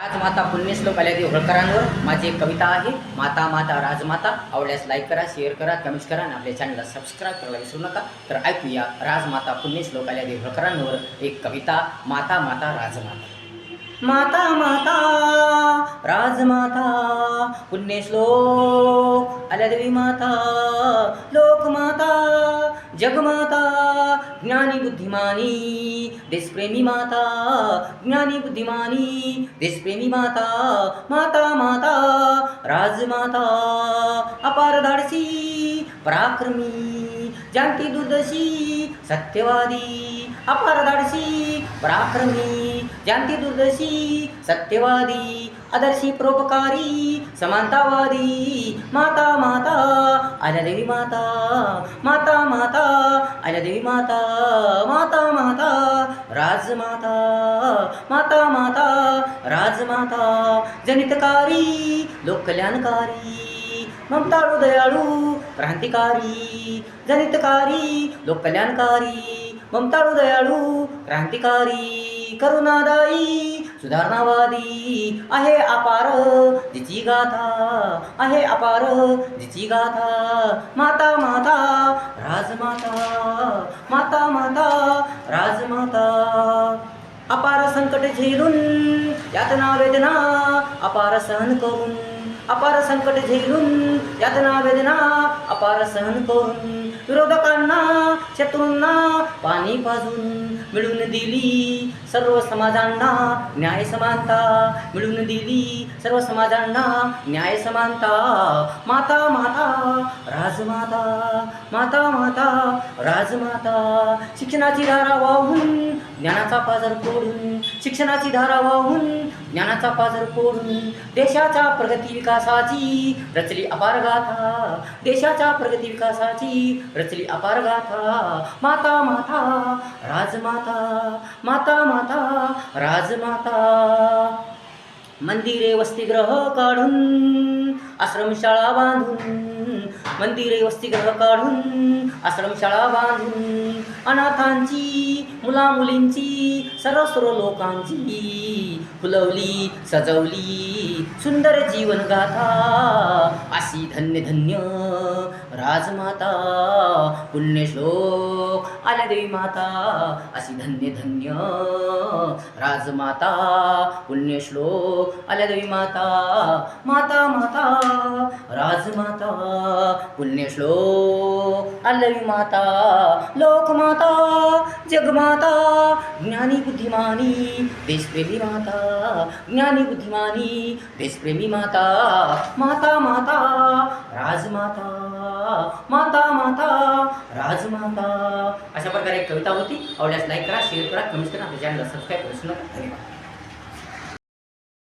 राजमाता पुण्यश्लोक आल्या होळकरांवर माझी एक कविता आहे. माता माता राजमाता. आवडल्यास लाईक करा शेअर करा कमेंट करा आणि आपल्या चॅनलला सबस्क्राईब करायला विसरू नका. तर ऐकूया राजमाता पुण्यश्लोक आल्या होळकरांवर एक कविता. माता माता राजमाता. माता माता राजमाता. पुण्यश्लोक. आल्या देवी माता लोकमाता. जगमाता ज्ञानी बुद्धिमानी देशप्रेमी माता ज्ञानी बुद्धिमानी देशप्रेमी माता माता माता राजमाता अपार धाडसी पराक्रमी जानती दुर्दशी सत्यवादी अपार धाडसी पराक्रमी जानती दुर्दशी सत्यवादी आदर्शी परोपकारी समानतावादी माता आल्या देवी माता माता माता आल्या देवी माता माता माता राजमाता माता माता राजमाता जनितकारी लोककल्याणकारी ममताळू दयाळू क्रांतिकारी जनितकारी लोककल्याणकारी ममताळू दयाळू क्रांतिकारी करुणादायी सुधारणावादी आहे अपार जिची गाथा आहे अपार जिची गाथा. माता माता राजमाता माता माता राजमाता. अपार संकट झेलून यातना वेदना अपार सहन करून. अपार संकट झेलून यातना वेदना अपार सहन करून. विरोधकांना शत्रूंना पाणी पाजून मिळून दिली सर्व समाजांना न्याय समानता मिळून दिली सर्व समाजांना न्याय समानता. माता माता राजमाता माता माता राजमाता. शिक्षणाची धारा वाहून ज्ञानाचा पाजर फोडून शिक्षणाची धारा वाहून ज्ञानाचा पाजर फोडून देशाच्या प्रगती विकासाची रचली अपार गाथा. देशाच्या प्रगती विकासाची रचली अपार गाथा. माता माता राजमाता माता माता राजमाता. मंदिरे वसतिग्रह काढून आश्रमशाळा बांधून मंदिरे वसतिगृह काढून आश्रमशाळा बांधून अनाथांची मुला मुलींची सर्व सर्व लोकांची फुलवली सजवली सुंदर जीवन गाथा काशी धन्य धन्य राजमाता पुण्यश्लोक आल्या देवी माता अशी धन्य धन्य राजमाता पुण्यश्लोक आल्या देवी माता माता माता राजमाता पुण्यश्लोक आल्या देवी माता लोकमाता जगमाता ज्ञानी बुद्धिमानी देशप्रेमी माता ज्ञानी बुद्धिमानी देशप्रेमी माता माता माता राजमाता माता माता राजमाता. अशा प्रकारे एक कविता होती. आवडल्यास लाईक करा शेअर करा. कमेंट करा आपल्या चॅनलला सबस्क्राईब करा. धन्यवाद.